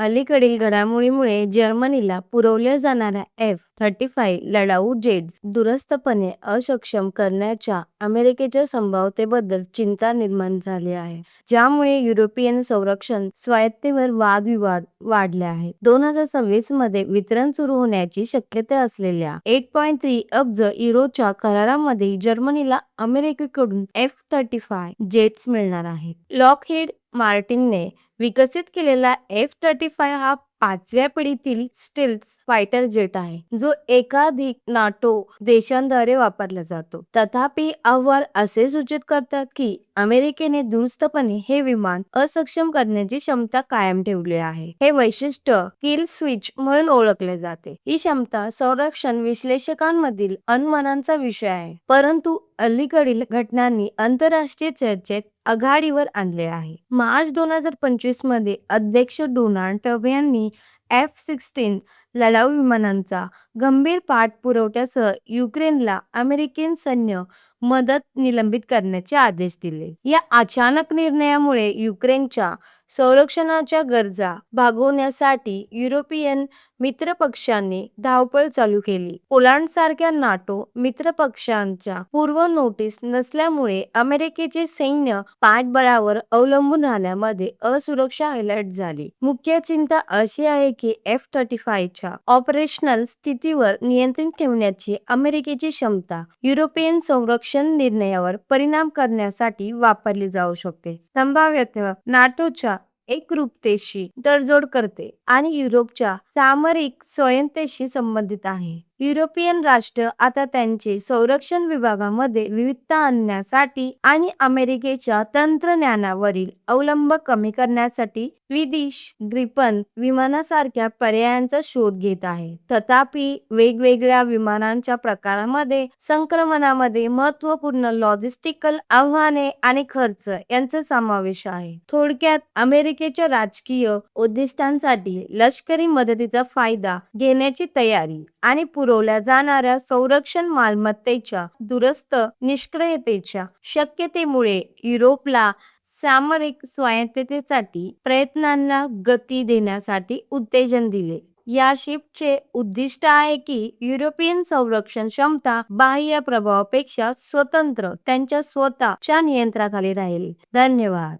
अलीकडील घडामोडीमुळे जर्मनीला पुरवल्या जाणाऱ्या एफ थर्टी फाय लढाऊ जेट्स दुरस्तपणे असक्षम करण्याच्या अमेरिकेच्या संभाव्यतेबद्दल चिंता निर्माण झाली आहे, ज्यामुळे युरोपियन संरक्षण स्वायत्तेवर वादविवाद वाढले आहेत. दोन हजार सव्वीसमध्ये वितरण सुरू होण्याची शक्यता असलेल्या एट पॉइंट थ्री अब्ज युरोच्या करारामध्ये जर्मनीला अमेरिकेकडून एफ थर्टी फाय जेट्स मिळणार आहेत. लॉकहेड मार्टिनने विकसित केलेला एफ थर्टी फाईव्ह हा पाचव्या पिढीतील स्टिल्स फायटर जेट आहे, जो एकाधिक नाटो देशांद्वारे वापरला जातो. तथापि, अहवाल असे सूचित करतात की अमेरिकेने दुरुस्तपणे हे विमान असक्षम करण्याची क्षमता कायम ठेवली आहे. हे वैशिष्ट्य किल स्विच म्हणून ओळखले जाते. ही क्षमता संरक्षण विश्लेषकांमधील अनुमानांचा विषय आहे, परंतु अलीकडील घटनांनी आंतरराष्ट्रीय चर्चेत आघाडीवर आणले आहे. मार्च दोन हजार पंचवीसमध्ये अध्यक्ष डोनाल्ड ट्रम्प यांनी एफ सिक्स्टीन लढाऊ विमानांचा गंभीर पाठपुराव्यासह युक्रेनला अमेरिकन सैन्य मदत निलंबित करण्याचे आदेश दिले. या अचानक निर्णयामुळे युक्रेनच्या संरक्षणाच्या गरजा भागवण्यासाठी युरोपियन मित्रपक्षांनी धावपळ चालू केली. पोलंडसारख्या नाटो मित्रपक्षांच्या पूर्व नोटीस नसल्यामुळे अमेरिकेचे सैन्य पाठबळावर अवलंबून राहण्यामध्ये असुरक्षा अलर्ट झाली. मुख्य चिंता अशी आहे पैकी एफ थर्टी फायच्या ऑपरेशनल स्थितीवर नियंत्रण ठेवण्याची अमेरिकेची क्षमता युरोपियन संरक्षण निर्णयावर परिणाम करण्यासाठी वापरली जाऊ शकते. संभाव्यतः नाटोच्या एकरूपतेशी तडजोड करते आणि युरोपच्या सामरिक स्वयंतेशी संबंधित आहे. युरोपियन राष्ट्र आता त्यांचे संरक्षण विभागामध्ये विविधता आणण्यासाठी आणि अमेरिकेच्या तंत्रज्ञानावरील अवलंब कमी करण्यासाठी विदेश ग्रिपन विमानासारख्या पर्यायांचा शोध घेत आहे तथापि, वेगवेगळ्या विमानांच्या प्रकारांमध्ये, संक्रमणामध्ये महत्त्वपूर्ण लॉजिस्टिकल आव्हाने आणि खर्च यांचा समावेश आहे. थोडक्यात, अमेरिकेच्या राजकीय उद्दिष्टांसाठी लष्करी मदतीचा फायदा घेण्याची तयारी आणि पुरवल्या जाणाऱ्या संरक्षण मालमत्तेच्या दुरस्त निष्क्रियतेच्या शक्यतेमुळे युरोपला सामरिक स्वायत्ततेसाठी प्रयत्नांना गती देण्यासाठी उत्तेजन दिले. या शिपचे उद्दिष्ट आहे की युरोपियन संरक्षण क्षमता बाह्य प्रभावापेक्षा स्वतंत्र त्यांच्या स्वतःच्या नियंत्रणाखाली राहील. धन्यवाद.